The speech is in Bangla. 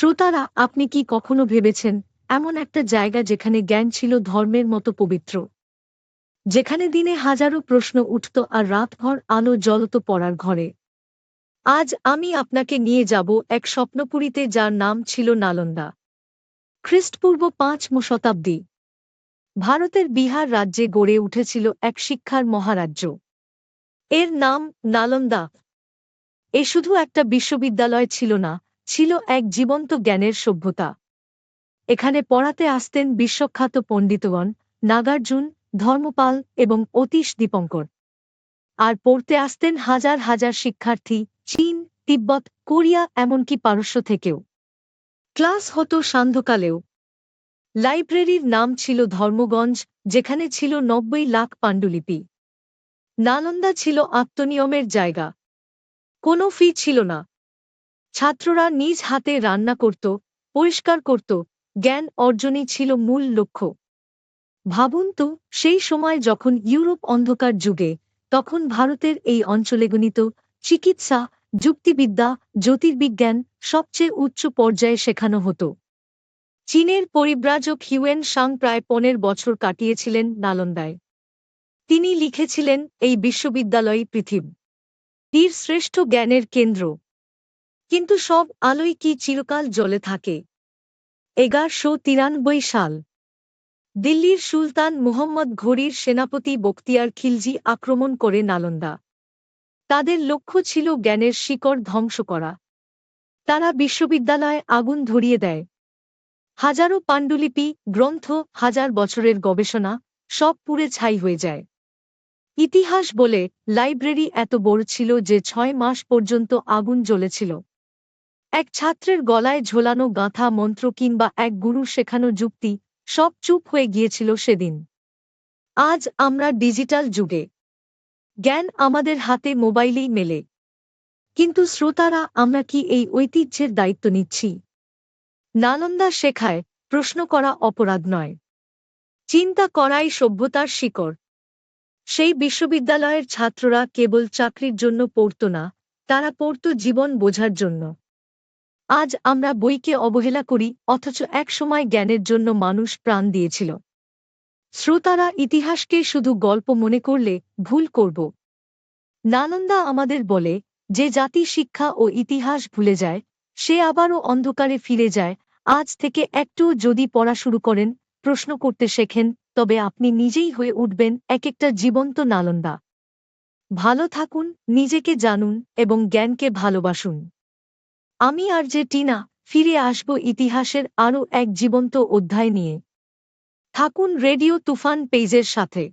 শ্রোতারা, আপনি কি কখনো ভেবেছেন, এমন একটা জায়গা যেখানে জ্ঞান ছিল ধর্মের মতো পবিত্র? যেখানে দিনে হাজারো প্রশ্ন উঠত আর রাতভর আলো জ্বলত পড়ার ঘরে। আজ আমি আপনাকে নিয়ে যাব এক স্বপ্নপুরীতে যার নাম ছিল নালন্দা। খ্রিস্টপূর্ব পাঁচ পাঁচম শতাব্দী। ভারতের বিহার রাজ্যে গড়ে উঠেছিল এক শিক্ষার মহারাজ্য। এর নাম নালন্দা। এ শুধু একটা বিশ্ববিদ্যালয় ছিল না ছিল এক জীবন্ত জ্ঞানের সভ্যতা। এখানে পড়াতে আসতেন বিশ্বখ্যাত পণ্ডিতগণ নাগার্জুন, ধর্মপাল এবং অতীশ দীপঙ্কর। আর পড়তে আসতেন হাজার হাজার শিক্ষার্থী, চীন, তিব্বত, কোরিয়া এমনকি পারস্য থেকেও। ক্লাস হতো সান্ধ্যকালেও। লাইব্রেরির নাম ছিল ধর্মগঞ্জ, যেখানে ছিল নব্বই লাখ পাণ্ডুলিপি। নালন্দা ছিল আত্মনিয়মের জায়গা। কোনো ফি ছিল না। ছাত্ররা নিজ হাতে রান্না করত, পরিষ্কার করত, জ্ঞান অর্জনই ছিল মূল লক্ষ্য। ভাবুন তো, সেই সময় যখন ইউরোপ অন্ধকার যুগে, তখন ভারতের এই অঞ্চলে গণিত, চিকিৎসা, যুক্তিবিদ্যা, জ্যোতির্বিজ্ঞান সবচেয়ে উচ্চ পর্যায়ে শেখানো হতো। চীনের পরিব্রাজক হিউয়েন সাং প্রায় পনেরো বছর কাটিয়েছিলেন নালন্দায়। তিনি লিখেছিলেন, এই বিশ্ববিদ্যালয় পৃথিবীর শ্রেষ্ঠ জ্ঞানের কেন্দ্র। কিন্তু সব আলোই কি চিরকাল জ্বলে থাকে? এগারশো তিরানব্বই সাল। দিল্লির সুলতান মুহম্মদ ঘড়ির সেনাপতি বক্তিয়ার খিলজি আক্রমণ করে নালন্দা। তাদের লক্ষ্য ছিল জ্ঞানের শিকড় ধ্বংস করা। তারা বিশ্ববিদ্যালয়ে আগুন ধরিয়ে দেয়। হাজারো পাণ্ডুলিপি, গ্রন্থ, হাজার বছরের গবেষণা, সব পুড়ে ছাই হয়ে যায়। ইতিহাস বলে, লাইব্রেরি এত বড় ছিল যে ছয় মাস পর্যন্ত আগুন জ্বলেছিল। এক ছাত্রের গলায় ঝোলানো গাঁথা মন্ত্র কিংবা এক গুরু শেখানো যুক্তি, সব চুপ হয়ে গিয়েছিল সেদিন। আজ আমরা ডিজিটাল যুগে। জ্ঞান আমাদের হাতে মোবাইলেই মেলে। কিন্তু শ্রোতারা, আমরা কি এই ঐতিহ্যের দায়িত্ব নিচ্ছি? নালন্দা শেখায়, প্রশ্ন করা অপরাধ নয়। চিন্তা করাই সভ্যতার শিকড়। সেই বিশ্ববিদ্যালয়ের ছাত্ররা কেবল চাকরির জন্য পড়ত না, তারা পড়ত জীবন বোঝার জন্য। আজ আমরা বইকে অবহেলা করি, অথচ এক সময় জ্ঞানের জন্য মানুষ প্রাণ দিয়েছিল। শ্রোতারা ইতিহাসকে শুধু গল্প মনে করলে ভুল করব। নালন্দা আমাদের বলে, যে জাতি শিক্ষা ও ইতিহাস ভুলে যায়, সে আবারও অন্ধকারে ফিরে যায়। আজ থেকে একটু যদি পড়া শুরু করেন, প্রশ্ন করতে শেখেন, তবে আপনি নিজেই হয়ে উঠবেন এক একটা জীবন্ত নালন্দা। ভালো থাকুন, নিজেকে জানুন এবং জ্ঞানকে ভালোবাসুন। আমি আর যে টিনা ফিরে আসব ইতিহাসের আরও এক জীবন্ত অধ্যায় নিয়ে। থাকুন রেডিও তুফান পেজের সাথে।